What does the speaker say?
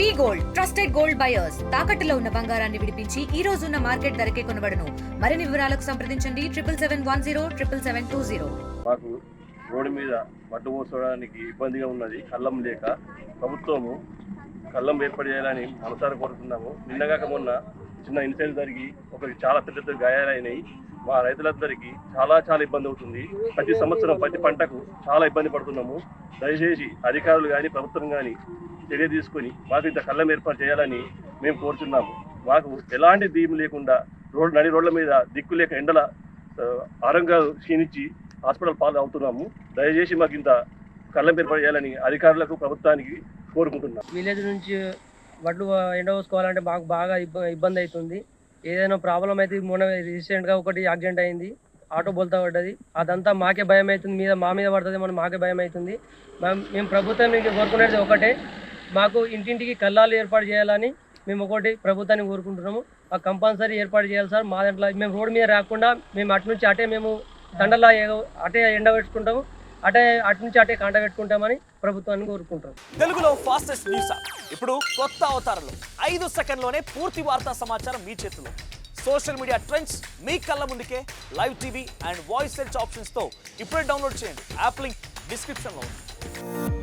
V Gold trusted gold buyers. తాకట్టులో ఉన్న బంగారాన్ని విడిపించి ఈ రోజు ఉన్న మార్కెట్ ధరకే కొనబడను. మరిన్ని వివరాలకు సంప్రదించండి. Triple seven one zero triple seven two zero. మాకు రోడ్డు మీద మట్టు పోసుకోవడానికి ఇబ్బందిగా ఉన్నది. కళ్ళం లేక ప్రభుత్వము కళ్ళం ఏర్పాటు చేయాలని మనసారి కోరుతున్నాము. నిన్నగాక మొన్న చిన్న ఇన్సిడెంట్ జరిగి ఒకరికి చాలా పెద్ద పెద్ద గాయాలైనాయి. మా రైతులందరికీ చాలా చాలా ఇబ్బంది అవుతుంది. ప్రతి సంవత్సరం ప్రతి పంటకు చాలా ఇబ్బంది పడుతున్నాము. దయచేసి అధికారులు కానీ ప్రభుత్వం కానీ చర్య తీసుకొని మాకు ఇంత కళ్ళం ఏర్పాటు చేయాలని మేము కోరుతున్నాము మాకు ఎలాంటి దీము లేకుండా రోడ్ నడి రోడ్ల మీద దిక్కు లేక ఎండల ఆరంగా క్షీణించి హాస్పిటల్ పాలు అవుతున్నాము దయచేసి మాకు ఇంత కళ్ళం ఏర్పాటు చేయాలని అధికారులకు ప్రభుత్వానికి కోరుకుంటున్నాం విలేజ్ నుంచి వడ్లు ఎండ పోసుకోవాలంటే మాకు బాగా ఇబ్బంది అవుతుంది. ఏదైనా ప్రాబ్లం అయితే మొన్న రీసెంట్గా ఒకటి యాక్సిడెంట్ అయింది. ఆటో బోల్తా పడ్డది. అదంతా మాకే భయం అవుతుంది. మీద మా మీద పడుతుంది మనం మాకే భయం అవుతుంది. మేము మేము ప్రభుత్వం మీకు కోరుకునేది ఒకటే. మాకు ఇంటింటికి కళ్ళాలు ఏర్పాటు చేయాలని మేము ఒకటి ప్రభుత్వాన్ని కోరుకుంటున్నాము. ఆ కంపల్సరీ ఏర్పాటు చేయాలి సార్. మా దాంట్లో మేము రోడ్డు మీద రాకుండా మేము అటు నుంచి అటే మేము దండలా అటే ఎండబెట్టుకుంటాము. అటే అటు నుంచి అటే కాంట పెట్టుకుంటామని ప్రభుత్వాన్ని కోరుకుంటాం తెలుగులో ఫాస్టెస్ట్ న్యూస్ ఇప్పుడు కొత్త అవతారంలో. ఐదు సెకండ్లోనే పూర్తి వార్తా సమాచారం మీ చేతిలో. సోషల్ మీడియా ట్రెండ్స్ మీ కళ్ళ ముందుకే live TV and voice search ఆప్షన్స్తో ఇప్పుడే డౌన్లోడ్ చేయండి. యాప్ లింక్ డిస్క్రిప్షన్లో ఉంది.